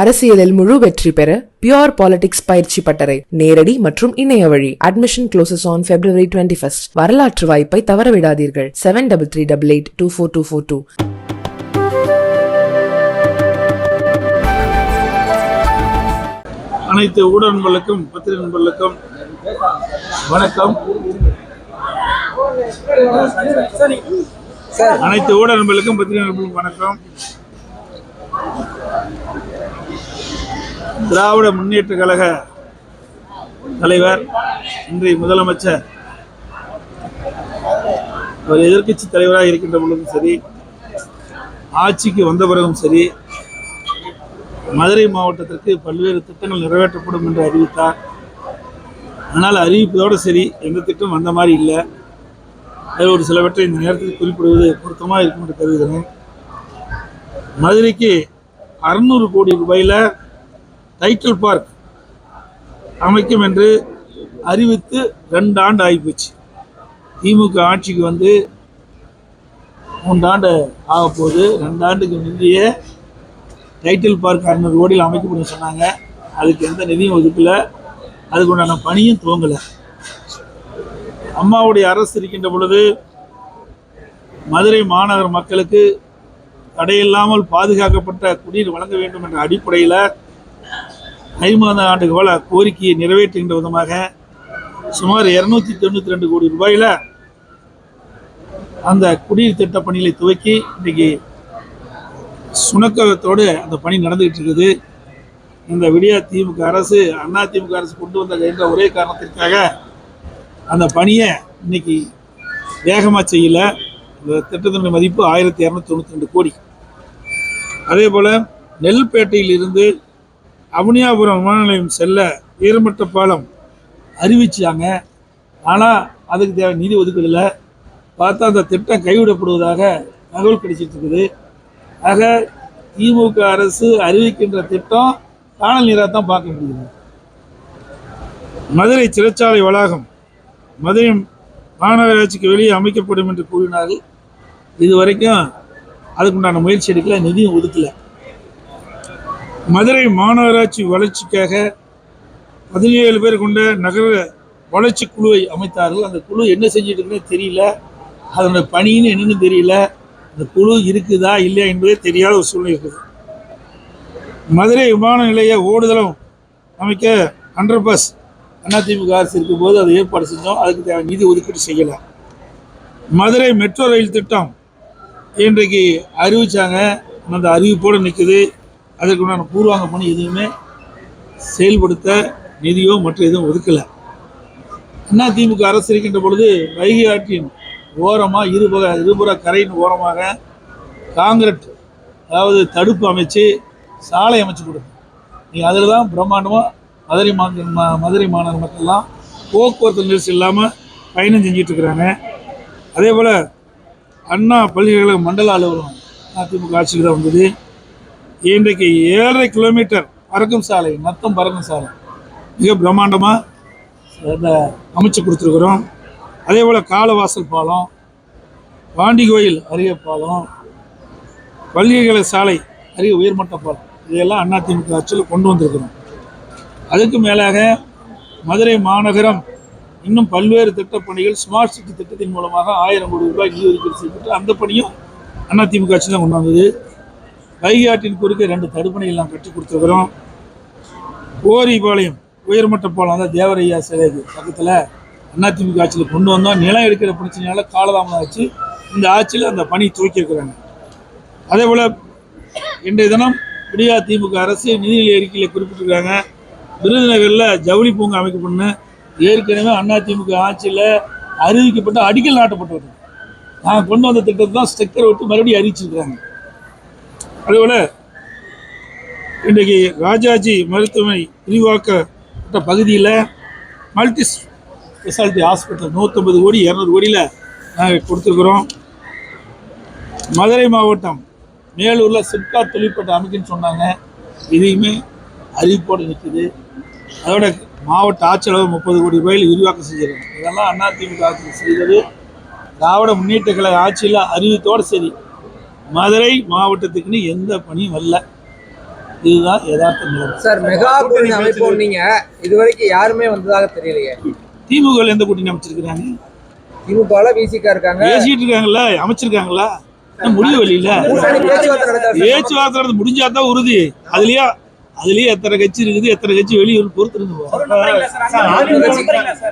அரசியலில் முழு வெற்றி பெற பியோர் பாலிடிக்ஸ் பயிற்சி பட்டறை நேரடி மற்றும் இணைய வழி. Admission closes on February twenty first வரலாற்று வாய்ப்பை தவறவிடாதீர்கள். Seven double three double eight two four two four two அனைத்து ஊடக நண்பர்களுக்கும் பத்திரிகை நண்பர்களுக்கும் வணக்கம். அனைத்து ஊடக நண்பர்களுக்கும் பத்திரிகை நண்பர்களுக்கும் வணக்கம். திராவிட முன்னேற்ற கழக தலைவர் இன்றைய முதலமைச்சர். அவர் எதிர்க்கட்சி தலைவராக இருக்கின்ற பொழுதும் சரி ஆட்சிக்கு வந்த பிறகும் சரி மதுரை மாவட்டத்திற்கு பல்வேறு திட்டங்கள் நிறைவேற்றப்படும் என்று அறிவித்தார். ஆனால் அறிவிப்பதோடு சரி எந்த திட்டம் வந்த மாதிரி இல்லை. அதில் ஒரு சிலவற்றை இந்த நேரத்தில் குறிப்பிடுவது பொருத்தமாக இருக்கும் என்று கருதுகிறேன். மதுரைக்கு அறுநூறு கோடி ரூபாயில் டைட்டில் பார்க் அமைக்கும் என்று அறிவித்து ரெண்டு ஆண்டு ஆகிப்போச்சு. திமுக ஆட்சிக்கு வந்து மூன்றாண்டு ஆக போகுது ரெண்டு ஆண்டுக்கு முந்தைய டைட்டில் பார்க் அறுநூறு கோடியில் அமைக்கப்படும் சொன்னாங்க. அதுக்கு எந்த நிதியும் ஒதுக்கலை. அதுக்கு உண்டான பணியும் துவங்கலை. அம்மாவுடைய அரசு இருக்கின்ற பொழுது மதுரை மாநகர மக்களுக்கு தடையில்லாமல் பாதுகாக்கப்பட்ட குடிநீர் வழங்க வேண்டும் என்ற அடிப்படையில் ஐம்பது ஆண்டு கால கோரிக்கையை நிறைவேற்றுகின்ற விதமாக சுமார் இரநூத்தி தொண்ணூற்றி ரெண்டு கோடி ரூபாயில் அந்த குடிநீர் திட்ட பணிகளை துவக்கி இன்னைக்கு சுணக்கத்தோடு அந்த பணி நடந்துகிட்டு இருக்குது. இந்த விடியா திமுக அரசு அண்ணா திமுக அரசு கொண்டு வந்த என்ற ஒரே காரணத்திற்காக அந்த பணியை இன்னைக்கு வேகமாக செய்யல. இந்த திட்டத்தினுடைய மதிப்பு ஆயிரத்தி இரநூத்தி தொண்ணூற்றி ரெண்டு கோடி. அதே போல் நெல்பேட்டையிலிருந்து அவனியாபுரம் விமான நிலையம் செல்ல உயர்மட்ட பாலம் அறிவிச்சாங்க. ஆனால் அதுக்கு தேவை நிதி ஒதுக்கலை பார்த்தா அந்த திட்டம் கைவிடப்படுவதாக தகவல் கிடைச்சிட்டுருக்குது ஆக திமுக அரசு அறிவிக்கின்ற திட்டம் காணல் நீராக தான் பார்க்க முடியுது. மதுரை சிறைச்சாலை வளாகம் மதுரை மாநகராட்சிக்கு வெளியே அமைக்கப்படும் என்று கூறினார்கள். இதுவரைக்கும் அதுக்குண்டான முயற்சி எடுக்கல நிதியும் ஒதுக்கலை. மதுரை மாநகராட்சி வளர்ச்சிக்காக பதினேழு பேர் கொண்ட நகர வளர்ச்சி குழுவை அமைத்தார்கள். அந்த குழு என்ன செஞ்சுட்டு இருக்குன்னு தெரியல. அதனுடைய பணின்னு என்னன்னு தெரியல. அந்த குழு இருக்குதா இல்லையா என்பதே தெரியாத ஒரு சூழ்நிலை இருக்குது. மதுரை விமான நிலைய ஓடுதளம் அமைக்க அண்டர் பஸ் அதிமுக அரசு இருக்கும்போது அதை ஏற்பாடு செஞ்சோம். அதுக்கு தேவை நிதி ஒதுக்கீடு செய்யலை. மதுரை மெட்ரோ ரயில் திட்டம் இன்றைக்கு அறிவிச்சாங்க. அந்த அறிவிப்போடு நிற்குது அதற்கு உண்டான பூர்வாங்க பணி எதுவுமே செயல்படுத்த நிதியோ மற்ற எதுவும் ஒதுக்கலை. அண்ணா திமுக அரசு இருக்கின்ற பொழுது வைகை ஆற்றின் ஓரமாக இருபுற இருபுற கரையின் ஓரமாக காங்கிரட் அதாவது தடுப்பு அமைச்சு சாலை அமைச்சு கொடுக்கும் நீங்கள் அதில் தான் பிரம்மாண்டமாக மதுரை மாநகர மதுரை மாநகர மக்கள்லாம் போக்குவரத்து நெரிசல் இல்லாமல் பயணம் செஞ்சிட்டு இருக்கிறாங்க அதே போல் அண்ணா பல்கலைக்கழக மண்டல அலுவலகம் அதிமுக ஆட்சியில் தான் வந்தது. இன்றைக்கு ஏழரை கிலோமீட்டர் பறக்கும் சாலை நத்தம் பறக்கும் சாலை. மிக பிரம்மாண்டமாக அமைச்சு கொடுத்துருக்குறோம். அதே போல் காலவாசல் பாலம் பாண்டி கோயில் அரிய பாலம் பள்ளிகளை சாலை அரிய உயர்மட்ட பாலம் இதையெல்லாம் அதிமுக ஆட்சியில் கொண்டு வந்திருக்கிறோம். அதுக்கு மேலாக மதுரை மாநகரம் இன்னும் பல்வேறு திட்டப் பணிகள் ஸ்மார்ட் சிட்டி திட்டத்தின் மூலமாக ஆயிரம் கோடி ரூபாய் நிதி ஒதுக்கீடு செய்யப்பட்டு அந்த பணியும் அதிமுக ஆட்சி தான் கொண்டு வந்தது. வைகை ஆற்றின் குறுக்கே ரெண்டு தடுப்பணைகள் நாம் கட்டி கொடுத்துருக்குறோம். ஓரிபாளையம் உயர்மட்ட பாலம் தான் தேவரையா சிலைக்கு பக்கத்தில் அதிமுக ஆட்சியில் கொண்டு வந்தோம். நிலம் எடுக்கிற பிரச்சனையால் காலதாமதம் ஆச்சு. இந்த ஆட்சியில் அந்த பணி துவக்கியிருக்கிறாங்க அதே போல் இன்றைய தினம் விடியா திமுக அரசு நிதிநிலை அறிக்கையில் குறிப்பிட்டிருக்காங்க. விருதுநகரில் ஜவுளி பூங்கா அமைக்கப்படணும். ஏற்கனவே அதிமுக ஆட்சியில் அறிவிக்கப்பட்டு அடிக்கல் நாட்டப்பட்டது நான் கொண்டு வந்த திட்டத்தை தான் ஸ்டெக்கர் விட்டு மறுபடியும் அறிவிச்சிருக்கிறாங்க. அதேபோல் இன்றைக்கு ராஜாஜி மருத்துவமனை விரிவாக்கப்பட்ட பகுதியில் மல்டி ஸ்பெஷாலிட்டி ஹாஸ்பிட்டல் நூற்றம்பது கோடி இரநூறு கோடியில் நாங்கள் கொடுத்துருக்குறோம். மதுரை மாவட்டம் மேலூரில் சிப்காட் தொழிற்பட்ட அமைக்குன்னு சொன்னாங்க. இதையுமே அறிவிப்போடு நிற்குது. அதோட மாவட்ட ஆட்சியளவு முப்பது கோடி ரூபாயில் விரிவாக்கம் செஞ்சிருக்கோம் இதெல்லாம் அதிமுக ஆட்சியில் செய்தது. திராவிட முன்னேற்ற கழக ஆட்சியில் அறிவித்தோடு சரி. மதுரை மாவட்டத்துக்குன்னு எந்த பணியும் வரல இதுதான் யதார்த்த நிலைமை சார் மெகா கூட்டணி அமைப்போம் நீங்க இதுவரைக்கும் யாருமே வந்ததாக தெரியலையே திமுக எந்த கூட்டணி அமைச்சிருக்கிறாங்க திமுகல விசிகா இருக்காங்க பேசிட்டு இருக்காங்கல்ல அமைச்சிருக்காங்களா முடிவு வழியில பேச்சுவார்த்தை நடந்து முடிஞ்சாதான் உறுதி அதுலயே அதுலயே எத்தனை கட்சி இருக்குது எத்தனை கட்சி வெளியூர் பொறுத்து இருந்து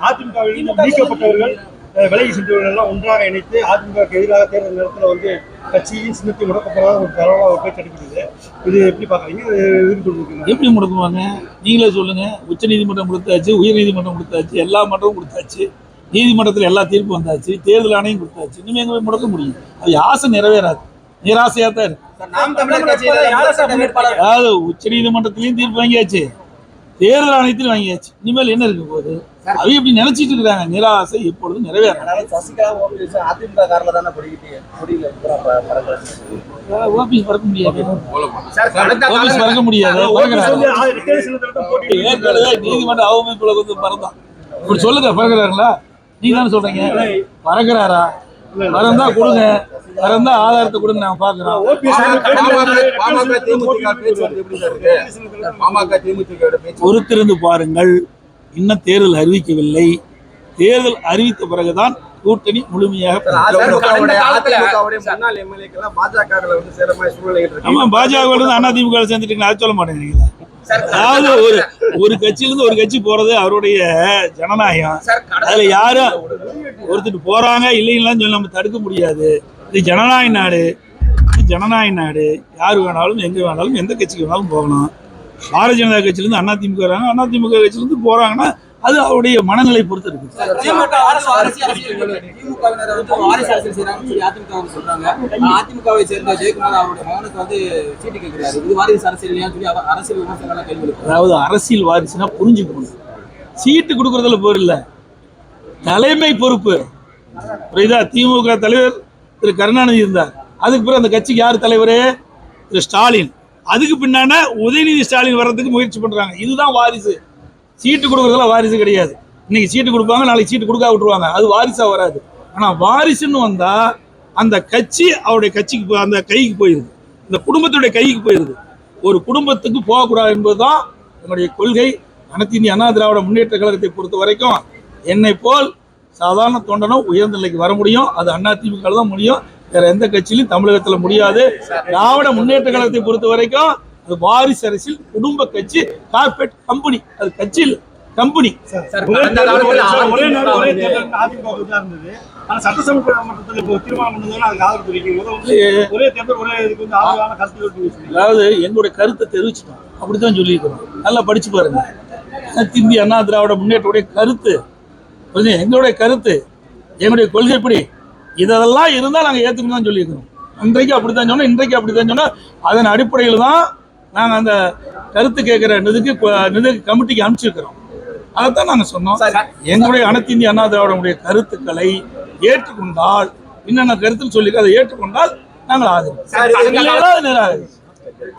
அதிமுகவில் நீக்கப்பட்டவர்கள் விலகி சென்றவர்கள் எல்லாம் ஒன்றாக இணைத்து அதிமுக எதிராக தேர்தல் நேரத்தில் வந்து கட்சியின் சின்னத்தை முடக்கப்படாத ஒரு தரவாக ஒரு பேச்சு அடிக்கிறது இது எப்படி பாக்குறீங்க இது எதிர்கொண்டிருக்கீங்க எப்படி முடக்குவாங்க? நீங்களே சொல்லுங்க. உச்ச நீதிமன்றம் கொடுத்தாச்சு உயர் நீதிமன்றம் கொடுத்தாச்சு எல்லா மன்றமும் கொடுத்தாச்சு. நீதிமன்றத்தில் எல்லா தீர்ப்பு வந்தாச்சு தேர்தல் ஆணையம் கொடுத்தாச்சு. இனிமே எங்க போய் முடக்க முடியும்? அது ஆசை நிறைவேறாது. நிராசையா தான் இருக்கு. அதாவது உச்ச நீதிமன்றத்திலையும் தீர்ப்பு வாங்கியாச்சு. தேர்தல் ஆணையத்திலும் வாங்கியாச்சு. இனிமேல் என்ன இருக்க போகுது? அவங்க இப்படி நினைச்சிட்டு இருக்காங்க. நிராசை எப்பொழுதும் நிறைவேறாது சசிகலா ஓபிஎஸ் அதிமுக காரில் தானே முடியல ஓபிஎஸ் பறக்க முடியாது. ஓபிஎஸ் பறக்க முடியாது. நீதிமன்ற அவமதிப்புல வந்து பறந்தான். இப்படி சொல்லுங்க பறக்குறாருங்களா? நீங்க தானே சொல்றீங்க. பறக்குறாரா? பறந்தா கொடுங்க. பறந்தா ஆதாரத்தை கொடுங்க நாங்க பாக்குறோம். பொறுத்திருந்து பாருங்கள். இன்னும் தேர்தல் அறிவிக்கவில்லை. தேர்தல் அறிவித்த பிறகுதான் கூட்டணி முழுமையாக ஆமா பாஜக இருந்து அண்ணா திமுக சேர்ந்துட்டு அது சொல்ல மாட்டேங்கிறீங்களா? அதாவது ஒரு ஒரு கட்சியிலிருந்து ஒரு கட்சி போறது அவருடைய ஜனநாயகம். அதுல யாரும் ஒருத்தர் போறாங்க இல்லைங்களான்னு சொல்லி நம்ம தடுக்க முடியாது. இது ஜனநாயக நாடு. இது ஜனநாயக நாடு. யார் வேணாலும் எங்க வேணாலும் எந்த கட்சிக்கு வேணாலும் போகலாம். பாரதிய ஜனதா கட்சியிலிருந்து அண்ணா திமுக வராங்க. அண்ணா திமுக கட்சியிலிருந்து போறாங்கன்னா அது அவருடைய மனநிலை பொறுத்து இருக்கு. அதாவது அரசியல் வாரிசுனா புரிஞ்சுக்கணும். சீட்டு கொடுக்கறதுல போர் இல்ல. தலைமை பொறுப்பு. புரியுதா? திமுக தலைவர் திரு கருணாநிதி இருந்தார். அதுக்கு பிறகு அந்த கட்சிக்கு யார் தலைவர்? திரு ஸ்டாலின். அதுக்கு பின்னான உதயநிதி ஸ்டாலின் வர்றதுக்கு முயற்சி பண்ணுறாங்க இதுதான் வாரிசு. சீட்டு கொடுக்குறதுலாம் வாரிசு கிடையாது. இன்னைக்கு சீட்டு கொடுப்பாங்க நாளைக்கு சீட்டு கொடுக்க விட்டுருவாங்க. அது வாரிசாக வராது. ஆனால் வாரிசுன்னு வந்தால் அந்த கட்சி அவருடைய கட்சிக்கு போ- அந்த கைக்கு போயிருது. இந்த குடும்பத்துடைய கைக்கு போயிருது. ஒரு குடும்பத்துக்கு போகக்கூடாது என்பதுதான் என்னுடைய கொள்கை. அனைத்து இந்திய அண்ணா திராவிட முன்னேற்ற கழகத்தை பொறுத்த வரைக்கும் என்னை போல் சாதாரண தொண்டனும் உயர்ந்த நிலைக்கு வர முடியும். அது அண்ணா திமுக தான் முடியும். வேற எந்த கட்சியிலும் தமிழகத்துல முடியாது. திராவிட முன்னேற்ற கழகத்தை பொறுத்த வரைக்கும் அது வாரிசு அரசியல் குடும்ப கட்சி கார்பரேட் கம்பெனி அது கட்சி இல்ல கம்பெனி அதாவது எங்களுடைய கருத்தை தெரிவிச்சிட்டோம். அப்படித்தான் சொல்லியிருக்கிறோம். நல்லா படிச்சு பாருங்க. இந்திய அண்ணா திராவிட முன்னேற்றத்துடைய கருத்து. புரியுது? எங்களுடைய கருத்து எங்களுடைய கொள்கை எப்படி இதெல்லாம் இருந்தால் நாங்கள் ஏற்றுக்கணும் தான் சொல்லியிருக்கிறோம். இன்றைக்கு அப்படித்தான் சொன்னோம் இன்றைக்கு அப்படித்தான் சொன்னோம். அதன் அடிப்படையில் தான் நாங்கள் அந்த கருத்து கேட்குற நிதிக்கு நிதி கமிட்டிக்கு அனுப்பிச்சிருக்கிறோம். அதைத்தான் நாங்கள் சொன்னோம். எங்களுடைய அனைத்து இந்திய அண்ணா திராவிடமுடைய கருத்துக்களை ஏற்றுக்கொண்டால் என்னென்ன கருத்துன்னு சொல்லி அதை ஏற்றுக்கொண்டால் நாங்கள் ஆதரவு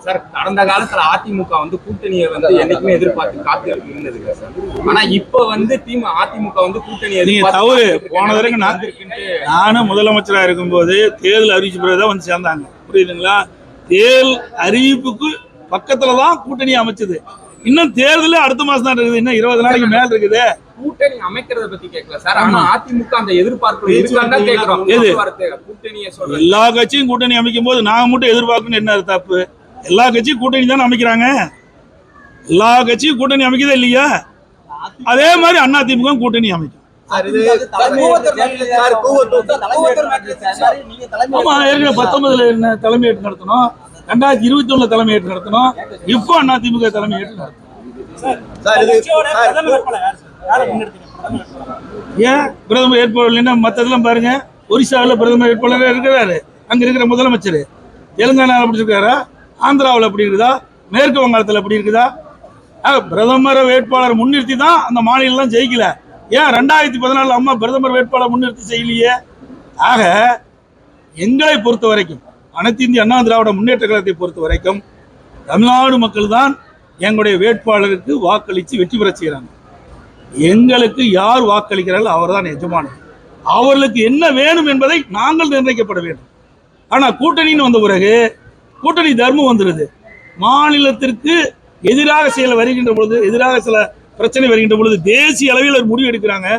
சார் கடந்த காலத்துல அதிமுக வந்து கூட்டணியை வந்து என்னைக்குமே எதிர்பார்த்து காத்து இருந்ததுங்க சார். ஆனா இப்ப வந்து திமுக அதிமுக வந்து கூட்டணியை நீங்க தவறு. போன இருக்குன்ட்டு நானும் முதலமைச்சராக இருக்கும்போது தேர்தல் அறிவிச்ச பிறகு தான் வந்து சேர்ந்தாங்க. புரியுதுங்களா? தேர்தல் அறிவிப்புக்கு பக்கத்துல தான் கூட்டணி அமைச்சது. இன்னும் தேர்தல் அடுத்த மாசம் தான் இருக்குது. இன்னும் இருபது நாளைக்கு மேல இருக்குது. கூட்டணி அமைக்கிறத பத்தி கேட்கல சார். ஆனா அதிமுக அந்த எதிர்பார்ப்பு. எல்லா கட்சியும் கூட்டணி அமைக்கும் போது நாங்க மட்டும் எதிர்பார்க்கணும் என்ன தப்பு எல்லா கட்சியும் கூட்டணி தானே அமைக்கிறாங்க? எல்லா கட்சியும் கூட்டணி அமைக்கதே இல்லையா? அதே மாதிரி அண்ணா திமுக கூட்டணி அமைக்கும். ஆமா ஏற்கனவே பத்தொன்பதுல என்ன தலைமையேற்று நடத்தணும்? ரெண்டாயிரத்தி இருபத்தி ஒண்ணுல தலைமையேற்று நடத்தணும். இப்போ அண்ணா திமுக தலைமையேற்று நடத்தணும். ஏன்? பிரதமர் வேட்பாளர் இல்லைன்னா மற்றதெல்லாம் பாருங்க. ஒரிசாவில் பிரதமர் வேட்பாளர் இருக்கிறாரு. அங்க இருக்கிற முதலமைச்சர். தெலுங்கானாவில் அப்படி இருக்காரா? ஆந்திராவில் அப்படி இருக்குதா? மேற்கு வங்காளத்தில் அப்படி இருக்குதா? பிரதமர் வேட்பாளர் முன்னிறுத்தி தான் அந்த மாநிலம் ஜெயிக்கல. ஏன் ரெண்டாயிரத்தி பதினாலு அம்மா பிரதமர் வேட்பாளர் முன்னிறுத்தி செய்யலையே? ஆக எங்களை பொறுத்த வரைக்கும் அனைத்து இந்திய அண்ணா திராவிட முன்னேற்ற கழகத்தை பொறுத்த வரைக்கும் தமிழ்நாடு மக்கள் தான் எங்களுடைய வேட்பாளருக்கு வாக்களித்து வெற்றி பெற செய்கிறாங்க எங்களுக்கு யார் வாக்களிக்கிறார்கள் அவர்தான் எஜமானர். அவர்களுக்கு என்ன வேணும் என்பதை நாங்கள் நிர்ணயிக்கப்பட வேண்டும். ஆனால் கூட்டணின்னு வந்த பிறகு கூட்டணி தர்மம் வந்துடுது மாநிலத்திற்கு எதிராக செயல் வருகின்ற பொழுது எதிராக சில பிரச்சனை வருகின்ற பொழுது தேசிய அளவில் ஒரு முடிவு எடுக்கிறாங்க.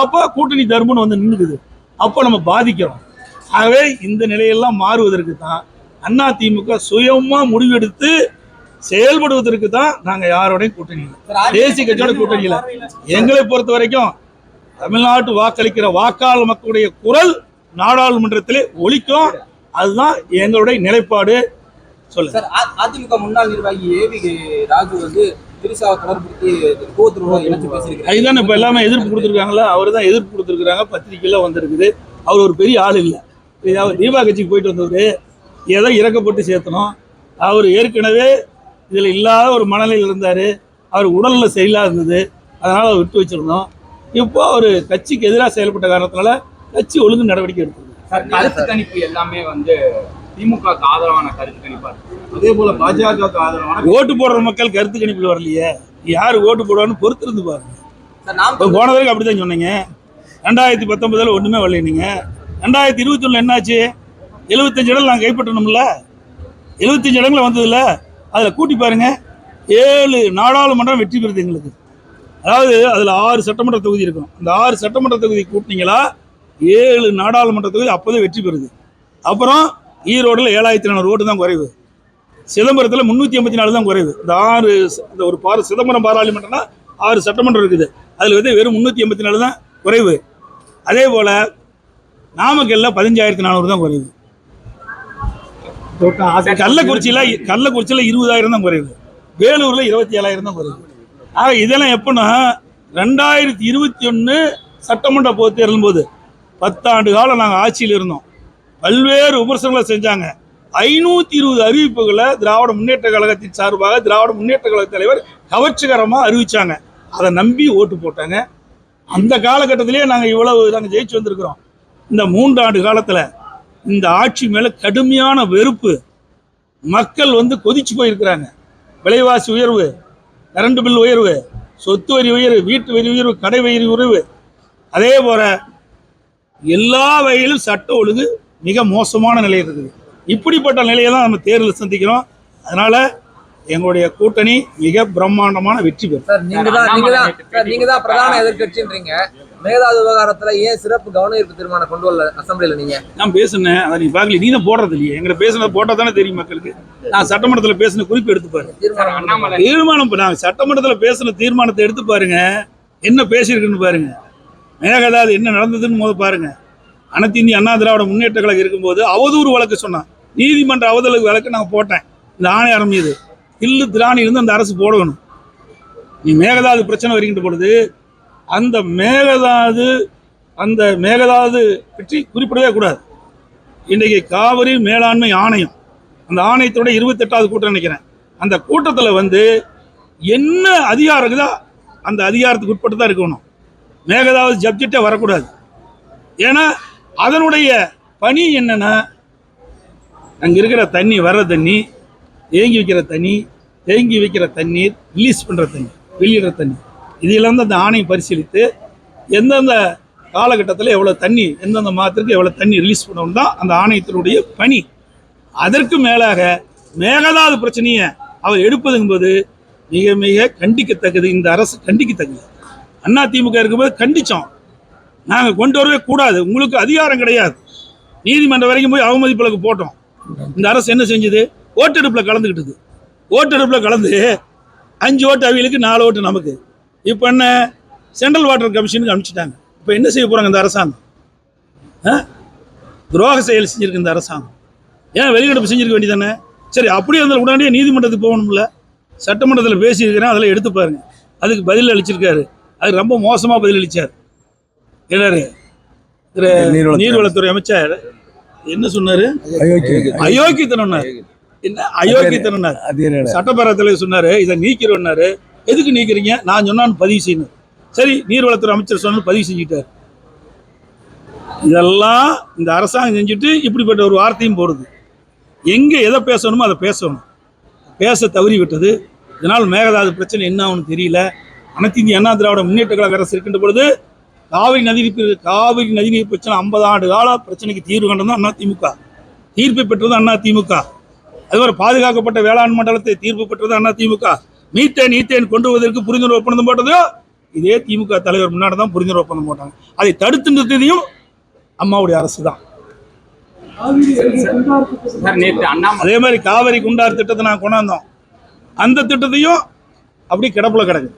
அப்போ கூட்டணி தர்மம்னு வந்து நின்றுக்குது அப்போ நம்ம பாதிக்கிறோம். ஆகவே இந்த நிலையெல்லாம் மாறுவதற்கு தான் அண்ணா திமுக சுயமா முடிவெடுத்து செயல்படுவதற்கு தான் நாங்க யாரோடையும் கூட்டணி இல்லை. தேசிய கட்சியோட கூட்டணி இல்லை. எங்களை பொறுத்த வரைக்கும் தமிழ்நாட்டு வாக்களிக்கிற வாக்காளர் மக்களுடைய குரல் நாடாளுமன்றத்திலே ஒழிக்கும் அதுதான் எங்களுடைய நிலைப்பாடு. சொல்லுங்க. சார் அதிமுக முன்னாள் நிர்வாகி ஏவி ராஜு வந்து திரிசாவை தொடர்புறுத்தி கூவத்தூர் இணைச்சு பேசியிருக்கிறார். அதுதான் இப்ப எல்லாமே எதிர்ப்பு கொடுத்துருக்காங்களா? அவர் தான் எதிர்ப்பு கொடுத்துருக்காங்க பத்திரிக்கையில வந்திருக்குது. அவர் ஒரு பெரிய ஆள் இல்லை. தீபா கட்சிக்கு போயிட்டு வந்தவர் ஏதோ இறக்கப்பட்டு சேர்த்தணும். அவர் ஏற்கனவே இதில் இல்லாத ஒரு மனநிலையில் இருந்தார். அவர் உடல்நிலை சரியில்லாத இருந்தது. அதனால் அவர் விட்டு வச்சிருந்தோம். இப்போ அவர் கட்சிக்கு எதிராக செயல்பட்ட காரணத்தினால கட்சி ஒழுங்கு நடவடிக்கை எடுத்திருக்கு. சார் கருத்து கணிப்பு எல்லாமே வந்து திமுக ஆதரவான கருத்து கணிப்பா அதே போல பாஜக ஆதரவான ஓட்டு போடுற மக்கள் கருத்து கணிப்பில் வரலையே. யார் ஓட்டு போடுவான்னு பொறுத்திருந்து பாருங்க. போன தடவை அப்படி தான் சொன்னீங்க. ரெண்டாயிரத்தி பத்தொன்பதில் ஒன்றுமே வரல நீங்கள் ரெண்டாயிரத்தி இருபத்தொன்னில் என்னாச்சு? எழுபத்தஞ்சு இடம் நாங்கள் கைப்பற்றணும்ல. எழுபத்தஞ்சு இடங்கள வந்ததில்ல அதில் கூட்டி பாருங்க. ஏழு நாடாளுமன்றம் வெற்றி பெறுது எங்களுக்கு. அதாவது அதில் ஆறு சட்டமன்ற தொகுதி இருக்கும். அந்த ஆறு சட்டமன்ற தொகுதி கூட்டினீங்களா ஏழு நாடாளுமன்ற தொகுதி அப்போதே வெற்றி பெறுது. அப்புறம் ஈரோடில் ஏழாயிரத்தி நானூறு ஓட்டு தான் குறைவு. சிதம்பரத்தில் முந்நூற்றி எண்பத்தி நாலு தான் குறைவு. இந்த ஆறு இந்த ஒரு பார சிதம்பரம் பாராளுமன்றம்னா ஆறு சட்டமன்றம் இருக்குது. அதில் வந்து வெறும் முந்நூற்றி எண்பத்தி நாலு தான் குறைவு. அதே போல் நாமக்கல்ல பதினஞ்சாயிரத்தி நானூறு தான் குறைவு. கள்ளக்குறிச்சியில் கள்ளக்குறிச்சியில் இருபதாயிரம் தான் குறைவு. வேலூரில் இருபத்தி ஏழாயிரம் தான் குறைவு. ஆக இதெல்லாம் எப்போன்னா ரெண்டாயிரத்தி இருபத்தி ஒன்று சட்டமன்ற பொது தேர்தலும் போது பத்தாண்டு காலம் நாங்கள் ஆட்சியில் இருந்தோம். பல்வேறு விமர்சனங்களை செஞ்சாங்க. ஐநூற்றி இருபது அறிவிப்புகளை திராவிட முன்னேற்ற கழகத்தின் சார்பாக திராவிட முன்னேற்ற கழக தலைவர் கவர்ச்சிகரமாக அறிவிச்சாங்க. அதை நம்பி ஓட்டு போட்டாங்க. அந்த காலகட்டத்திலேயே நாங்கள் இவ்வளவு நாங்கள் ஜெயிச்சு வந்திருக்கிறோம். இந்த மூன்றாண்டு காலத்தில் இந்த ஆட்சி மேலே கடுமையான வெறுப்பு. மக்கள் வந்து கொதிச்சு போயிருக்கிறாங்க. விலைவாசி உயர்வு கரண்ட் பில் உயர்வு சொத்து வரி உயர்வு வீட்டு வரி உயர்வு கடை வரி உயர்வு. அதே போல் எல்லா வகையிலும் சட்ட ஒழுங்கு மிக மோசமான நிலையில் இருக்குது. இப்படிப்பட்ட நிலையை தான் நம்ம தேர்தல் சந்திக்கிறோம். அதனால எங்களுடைய கூட்டணி மிக பிரம்மாண்டமான வெற்றி பெறும். சார் நீங்க தான் நீங்க தான் நீங்க தான் பிரதான எதிர்க்கட்சின்றீங்க. மேகதாது விவகாரத்துல ஏன் சிறப்பு கவன ஈர்ப்பு தீர்மானம் கொண்டு வரல அசம்பிளில நீங்க? நான் பேசுனேன் அதை நீ பார்க்கல நீ தான் போடுறது இல்லையே. எங்களை பேசுனதை போட்டால் தானே தெரியும் மக்களுக்கு. நான் சட்டமன்றத்தில் பேசின குறிப்பு எடுத்து பாரு தீர்மானம் நாங்கள் சட்டமன்றத்தில் பேசின தீர்மானத்தை எடுத்து பாருங்க. என்ன பேசியிருக்குன்னு பாருங்க. மேகதாது என்ன நடந்ததுன்னு போது பாருங்க. அனைத்து இந்திய அண்ணா திராவிட முன்னேற்ற கழகம் இருக்கும்போது அவதூறு வழக்கு சொன்னான். நீதிமன்ற அவதூறு வழக்கு நாங்கள் போட்டேன். இந்த ஆணையாரம் மீது. இல்லு திராணி இருந்து அந்த அரசு போடணும். நீ மேகதாது பிரச்சனை வருகின்ற பொழுது அந்த மேகதாது அந்த மேகதாது பற்றி குறிப்பிடவே கூடாது. இன்றைக்கு காவிரி மேலாண்மை ஆணையம் அந்த ஆணையத்தோட இருபத்தெட்டாவது கூட்டம் நினைக்கிறேன். அந்த கூட்டத்தில் வந்து என்ன அதிகாரம் இருக்குதோ அந்த அதிகாரத்துக்கு உட்பட்டு தான் இருக்கணும் மேகதாவது சப்ஜெக்டே வரக்கூடாது. ஏன்னா அதனுடைய பணி என்னென்னா அங்கே இருக்கிற தண்ணி வர்ற தண்ணி தேங்கி வைக்கிற தண்ணி தேங்கி வைக்கிற தண்ணீர் ரிலீஸ் பண்ணுற தண்ணி வெளியிடுற தண்ணி. இதில் அந்த ஆணையம் பரிசீலித்து எந்தெந்த காலகட்டத்தில் எவ்வளோ தண்ணி எந்தெந்த மாதத்திற்கு எவ்வளோ தண்ணி ரிலீஸ் பண்ணணும் தான் அந்த ஆணையத்தினுடைய பணி. அதற்கு மேலாக மேகதாது பிரச்சனையை அவர் எடுப்பதுங்கும்போது மிக மிக கண்டிக்கத்தக்கது. இந்த அரசு கண்டிக்கத்தக்கது. அண்ணா திமுக இருக்கும்போது கண்டித்தோம் நாங்கள் கொண்டு வரவே கூடாது. உங்களுக்கு அதிகாரம் கிடையாது. நீதிமன்றம் வரைக்கும் போய் அவமதிப்புகளுக்கு போட்டோம். இந்த அரசு என்ன செஞ்சது? ஓட்டெடுப்பில் கலந்துக்கிட்டது ஓட்டெடுப்பில் கலந்து அஞ்சு ஓட்டு அவிகளுக்கு நாலு ஓட்டு நமக்கு. இப்போ என்ன? சென்ட்ரல் வாட்டர் கமிஷனுக்கு அனுப்பிச்சிட்டாங்க. இப்போ என்ன செய்ய போகிறாங்க இந்த அரசாங்கம்? ஆ? துரோக செயல் செஞ்சிருக்கு இந்த அரசாங்கம். ஏன் வெளிநடப்பு செஞ்சிருக்க வேண்டியதானே சரி அப்படியே இருந்தால் உடனடியே நீதிமன்றத்துக்கு போகணும்ல. சட்டமன்றத்தில் பேசியிருக்கிறேன் அதில் எடுத்து பாருங்க. அதுக்கு பதில் அளிச்சிருக்காரு. அது ரொம்ப மோசமாக பதில் அளிச்சார் என்னரு திரு நீர்வளத்துறை அமைச்சர். என்ன சொன்னாரு? அயோக்கியத்தனம்னாரு என்ன? அயோக்கியத்தனம்னாரு சட்டப்பேரவை தலைவர் சொன்னாரு. இதை நீக்கிறோம்னாரு எதுக்கு நீக்கிறீங்க? நான் சொன்னான்னு பதிவு செய்யணும். சரி நீர்வளத்துறை அமைச்சர் சொன்னு பதிவு செஞ்சுட்டார். இதெல்லாம் இந்த அரசாங்கம் செஞ்சுட்டு இப்படிப்பட்ட ஒரு வார்த்தையும் போடுது. எங்கே எதை பேசணுமோ அதை பேசணும். பேச தவறி விட்டது. இதனால் மேகதாது பிரச்சனை என்ன ஆகும்னு தெரியல. அனைத்து இந்திய அண்ணா திராவிட முன்னேற்ற கழக அரசு இருக்கின்ற பொழுது காவிரி நதிநீர் காவிரி நதிநீர் பிரச்சனை ஐம்பது ஆண்டு கால பிரச்சனைக்கு தீர்வு கண்டது அண்ணா திமுக. தீர்ப்பை பெற்றது அண்ணா திமுக. அது ஒரு பாதுகாக்கப்பட்ட வேளாண் மண்டலத்தை தீர்ப்பு பெற்றது அண்ணா திமுக. மீத்தேன் ஈத்தேன் கொண்டு வருவதற்கு புரிந்துணர்வு ஒப்பந்தம் போட்டதோ இதே திமுக தலைவர் முன்னாடி தான் புரிந்துணர்வு ஒப்பந்தம் போட்டாங்க. அதை தடுத்து நிறுத்தியதையும் அம்மாவுடைய அரசு தான். அதே மாதிரி காவிரி குண்டார் திட்டத்தை நான் கொண்டாந்தோம். அந்த திட்டத்தையும் அப்படி கிடப்புல கிடக்கு.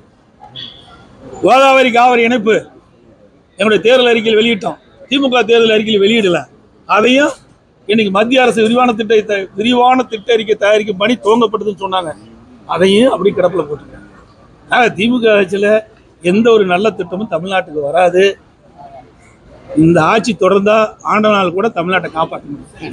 கோதாவரி காவிரி இணைப்பு எங்களுடைய தேர்தல் அறிக்கையில் வெளியிட்டோம். திமுக தேர்தல் அறிக்கையில் வெளியிடல. அதையும் இன்னைக்கு மத்திய அரசு விரிவான திட்ட விரிவான திட்ட அறிக்கை தயாரிக்கும் பணி துவங்கப்பட்டதுன்னு சொன்னாங்க. அதையும் அப்படி கிடப்புல போட்டுருக்காங்க. ஆக திமுக ஆட்சியில் எந்த ஒரு நல்ல திட்டமும் தமிழ்நாட்டுக்கு வராது. இந்த ஆட்சி தொடர்ந்தா ஆண்ட நாள் கூட தமிழ்நாட்டை காப்பாற்ற முடியும்.